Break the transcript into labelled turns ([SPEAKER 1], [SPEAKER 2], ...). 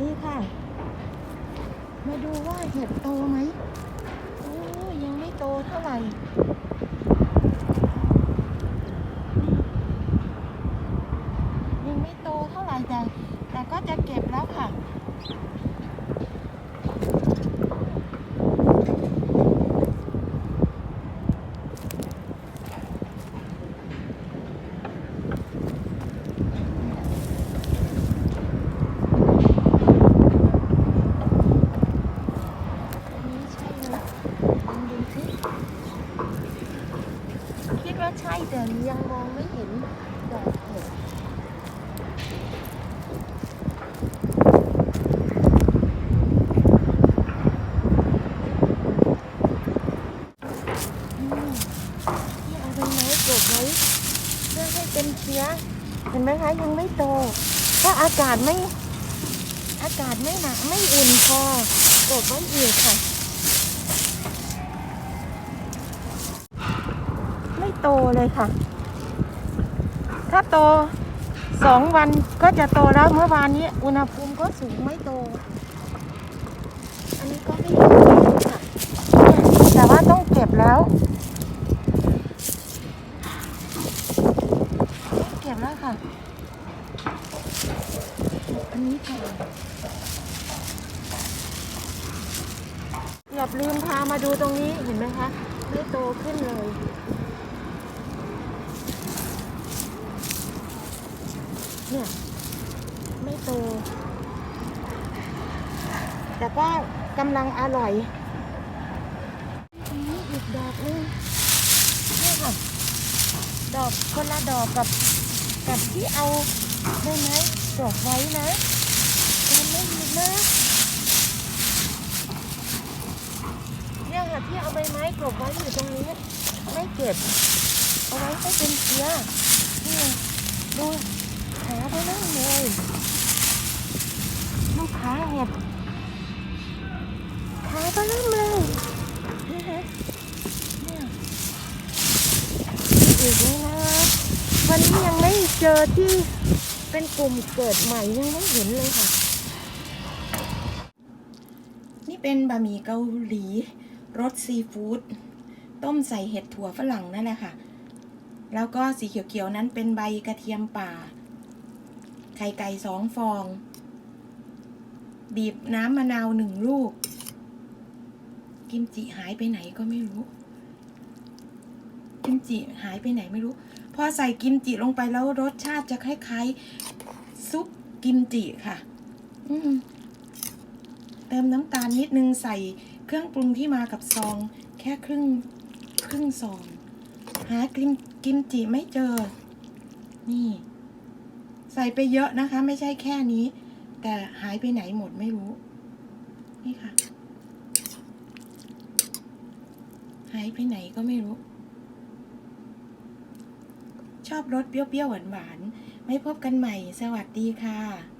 [SPEAKER 1] ดีค่ะ มาดูว่าเห็ดโตไหมโอ้ยังไม่โตเท่าไหร่ยังไม่โตเท่าไหร่แต่แต่ก็จะเก็บแล้วค่ะ อันนี้ใช่ไหมลองดูสิคิดว่าใช่ แต่ยังมองไม่เห็นดอกเห็ดอืมนี่เอาใบไม้กลบไว้เพื่อให้เป็นเชื้อเห็นไหมคะยังไม่โต ถ้าอากาศไม่อากาศไม่หนาไม่อุ่นพอกบไว้อีกค่ะ โตเลยค่ะ ถ้าโตสองวันก็จะโตแล้วเมื่อวานนี้ อุณหภูมิก็สูงไม่โต อันนี้ก็ไม่โตค่ะแต่ว่าต้องเก็บแล้วเก็บแล้วค่ะ อันนี้ค่ะเกือบลืมพามาดูตรงนี้เห็นไหมคะ ไม่โตขึ้นเลย เนี่ย ไม่โต แต่ก็กำลังอร่อยนนี้อีกดอกหนึงนี่ค่ะ ดอกคนละดอกกับ กับที่เอาได้ไหมกรอบไว้นะมันไม่มีนะเนี่ยค่ะที่เอาใบไม้กลบไว้อยู่ตรงนี้ ไม่เก็บ เอาไว้ให้เป็นเชื้อนี่ดู ลูกค้าเห็ดขาไปนั่นเลยนี่ฮะเนี่ยอีกแล้วนะ วันนี้ยังไม่เจอที่เป็นกลุ่มเกิดใหม่ยังไม่เห็นเลยค่ะ นี่เป็นบะหมี่เกาหลีรสซีฟู้ดต้มใส่เห็ดถั่วฝรั่งนั่นแหละค่ะ แล้วก็สีเขียวๆนั้นเป็นใบกระเทียมป่า ไข่ไก่สองฟอง บีบน้ำมะนาวหนึ่งลูก กิมจิหายไปไหนก็ไม่รู้ กิมจิหายไปไหนไม่รู้ พอใส่กิมจิลงไปแล้วรสชาติจะคล้ายๆซุปกิมจิค่ะ อืมเติมน้ำตาลนิดนึงใส่เครื่องปรุงที่มากับซอง แค่ครึ่งครึ่งซอง หากิมกิมจิไม่เจอ นี่ ใส่ไปเยอะนะคะ ไม่ใช่แค่นี้ แต่หายไปไหนหมดไม่รู้ นี่ค่ะ หายไปไหนก็ไม่รู้ ชอบรสเปรี้ยวๆหวานๆไม่พบกันใหม่ สวัสดีค่ะ